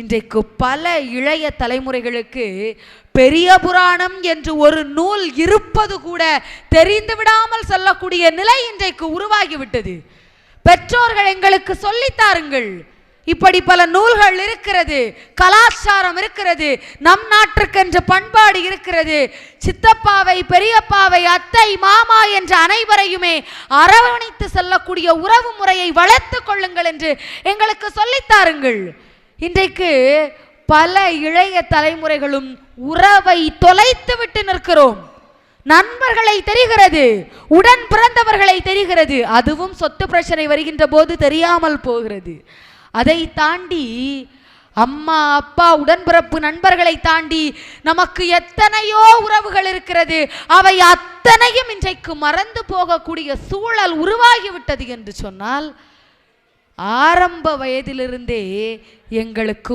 இன்றைக்கு பல இளைய தலைமுறைகளுக்கு பெரிய புராணம் என்று ஒரு நூல் இருப்பது கூட தெரிந்து விடாமல் சொல்லக்கூடிய நிலை இன்றைக்கு உருவாகிவிட்டது. பெற்றோர்கள் எங்களுக்கு சொல்லித்தாருங்கள் இப்படி பல நூல்கள் இருக்கிறது கலாச்சாரம் இருக்கிறது நம் நாட்டுக்கென்று பண்பாடு இருக்கிறது. சித்தப்பாவை பெரியப்பாவை அத்தை மாமா என்ற அனைவரையுமே அரவணைத்து செல்லக்கூடிய உறவு முறையை வளர்த்து கொள்ளுங்கள் என்று எங்களுக்கு சொல்லித்தாருங்கள் இன்றைக்கு பல இளைய தலைமுறைகளும் உறவை தொலைத்து விட்டு நிற்கிறோம். நண்பர்களை தெரிகிறது உடன் பிறந்தவர்களை தெரிகிறது அதுவும் சொத்து பிரச்சனை வருகின்ற போது தெரியாமல் போகிறது. அதை தாண்டி அம்மா அப்பா உடன்பிறப்பு நண்பர்களை தாண்டி நமக்கு எத்தனையோ உறவுகள் இருக்கிறது. அவை அத்தனையும் இன்றைக்கு மறந்து போகக்கூடிய சூழல் உருவாகிவிட்டது என்று சொன்னால் ஆரம்ப வயதிலிருந்தே எங்களுக்கு